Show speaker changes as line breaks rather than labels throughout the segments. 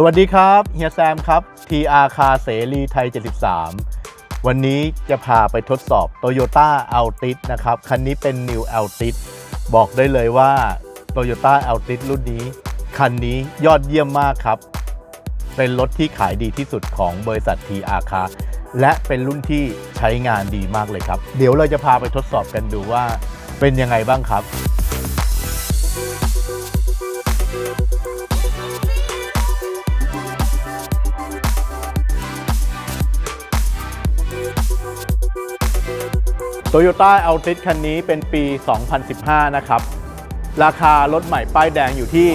สวัสดีครับเฮียแซมครับ TR คาเสรีไทย 73 วันนี้จะพาไปทดสอบ Toyota Altis นะครับ คันนี้เป็น New Altis บอกได้เลยว่า Toyota Altis รุ่นนี้ คันนี้ยอดเยี่ยมมากครับ เป็นรถที่ขายดีที่สุดของบริษัท TR คาและเป็นรุ่นที่ใช้งานดีมากเลยครับ เดี๋ยวเราจะพาไปทดสอบกันดูว่าเป็นยังไงบ้างครับ Toyota Altis คันนี้เป็นปี 2015 นะครับ ราคารถใหม่ป้ายแดงอยู่ที่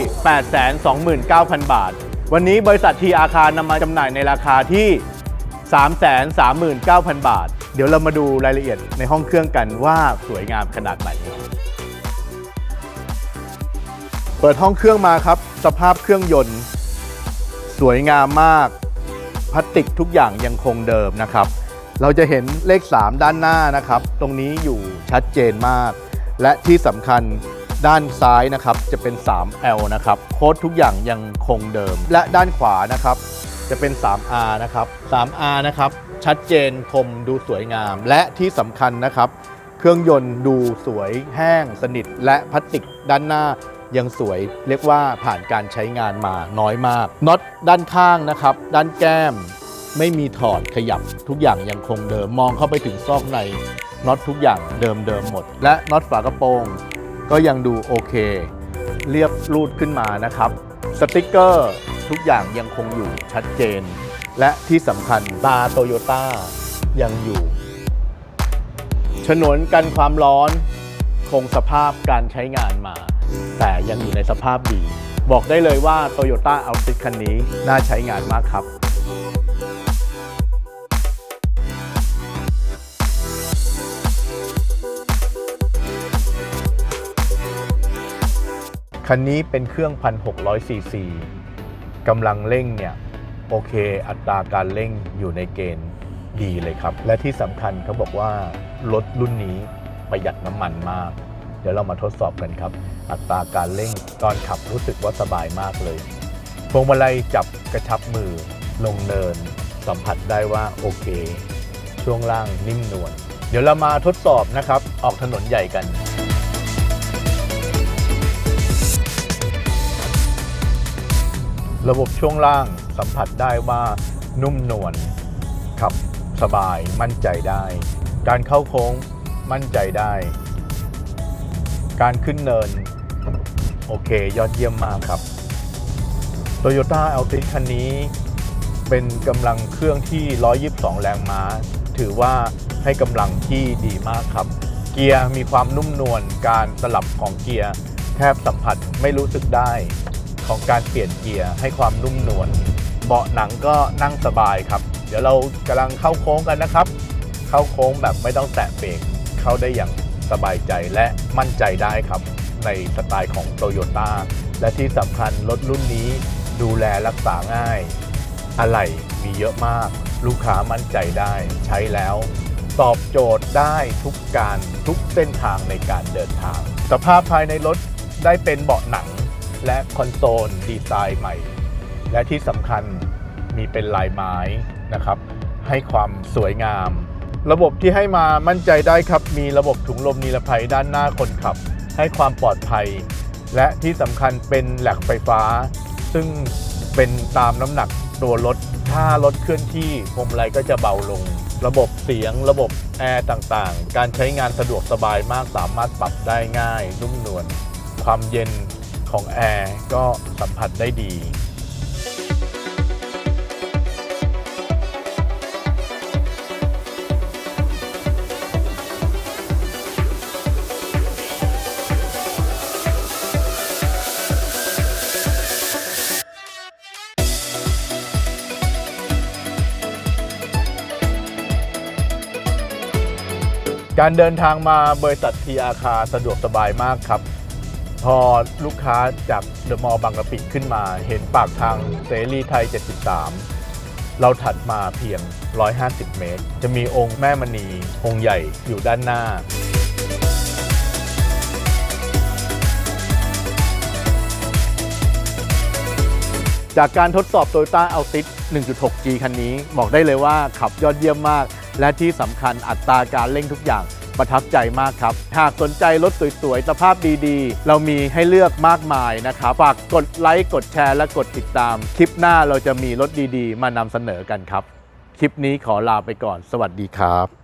829,000 บาท วันนี้บริษัททีอาคารนำมาจำหน่ายในราคาที่ 339,000 บาท เดี๋ยวเรามาดูรายละเอียดในห้องเครื่องกันว่าสวยงามขนาดไหน เปิดห้องเครื่องมาครับ สภาพเครื่องยนต์ สวยงามมาก พลาสติกทุกอย่างยังคงเดิมนะครับ เราจะเห็นเลข 3 ด้านหน้านะครับ ตรงนี้อยู่ชัดเจนมาก และที่สำคัญด้านซ้ายนะครับจะเป็น 3L นะครับ โค้ดทุกอย่างยังคงเดิม และด้านขวานะครับจะเป็น 3R นะครับ 3R นะครับ ชัดเจนคมดูสวยงาม และที่สำคัญนะครับ เครื่องยนต์ดูสวยแห้งสนิท และพลาสติกด้านหน้ายังสวยเรียกว่าผ่านการใช้งานมาน้อยมากน็อตด้านข้างนะครับ ด้านแก้ม ไม่มีถอดขยับทุกอย่างยังคงเดิมมองเข้าไปถึงซอกในน็อตทุกอย่างเดิมเดิมหมด และน็อตฝากระโปรง ก็ยังดูโอเค เรียบรูดขึ้นมานะครับ สติกเกอร์ทุกอย่างยังคงอยู่ชัดเจน และที่สำคัญตาโตโยต้ายังอยู่ฉนวนกันความร้อนคงสภาพการใช้งานมา แต่ยังอยู่ในสภาพดี บอกได้เลยว่า Toyota Altis คันนี้น่าใช้งานมากครับ คันนี้เป็นเครื่อง 1,600ซีซีกำลังเร่งเนี่ยโอเค อัตราการเร่งอยู่ในเกณฑ์ดีเลยครับ และที่สำคัญเขาบอกว่ารถรุ่นนี้ประหยัดน้ำมันมาก เดี๋ยวเรามาทดสอบกันครับ อัตราการเร่งตอนขับรู้สึกว่าสบายมากเลยพวงมาลัยจับกระชับมือลงเนิน สัมผัสได้ว่าโอเค ช่วงล่างนิ่มนวลเดี๋ยวเรามาทดสอบนะครับ ออกถนนใหญ่กัน ระบบช่วงล่างสัมผัสได้ว่านุ่มนวลขับสบายมั่นใจได้ การเข้าโค้งมั่นใจได้ การขึ้นเนิน โอเค ยอดเยี่ยมมากครับ Toyota Altis คันนี้เป็นกำลังเครื่องที่ 122 แรงม้า ถือว่าให้กำลังที่ดีมากครับ เกียร์มีความนุ่มนวลการสลับของเกียร์แทบสัมผัสไม่รู้สึกได้ ของการเปลี่ยนเกียร์ให้ความนุ่มนวลเบาะหนังก็นั่งสบายครับ เดี๋ยวเรากำลังเข้าโค้งกันนะครับ เข้าโค้งแบบไม่ต้องแตะเบรกเข้าได้อย่างสบายใจและมั่นใจได้ครับ ในสไตล์ของโตโยต้าและที่สำคัญรถรุ่นนี้ดูแลรักษาง่าย อะไหล่มีเยอะมาก ลูกค้ามั่นใจได้ใช้แล้วตอบโจทย์ได้ทุกการทุกเส้นทางในการเดินทาง สภาพภายในรถได้เป็นเบาะหนัง และคอนโซลดีไซน์ใหม่ และที่สำคัญมีเป็นลายไม้นะครับ ให้ความสวยงาม ระบบที่ให้มามั่นใจได้ครับ มีระบบถุงลมนิรภัยด้านหน้าคนขับ ให้ความปลอดภัย และที่สำคัญเป็นแหลกไฟฟ้า ซึ่งเป็นตามน้ำหนักตัวรถ ถ้ารถเคลื่อนที่พวงมาลัยก็จะเบาลง ระบบเสียง ระบบแอร์ต่างๆ การใช้งานสะดวกสบายมากสามารถปรับได้ง่ายนุ่มนวลความเย็น ของแอร์ก็สัมผัสได้ดี การเดินทางมาบริษัททีอาคาสะดวกสบายมากครับ พอลูกค้าจากเดอะมอลล์บางกะปิขึ้นมา เห็นปากทางเสรีไทย 73 เราถัดมาเพียง 150 เมตร จะมีองค์แม่มณีองค์ใหญ่อยู่ด้านหน้า จากการทดสอบ Toyota Altis 1.6G คันนี้ บอกได้เลยว่าขับยอดเยี่ยมมาก และที่สำคัญอัตราการเร่งทุกอย่าง ประทับใจมากครับ หากสนใจรถสวยๆ สภาพดีๆ เรามีให้เลือกมากมายนะครับฝากกดไลค์กดแชร์และกดติดตาม คลิปหน้าเราจะมีรถดีๆ มานำเสนอกันครับ คลิปนี้ขอลาไปก่อน สวัสดีครับ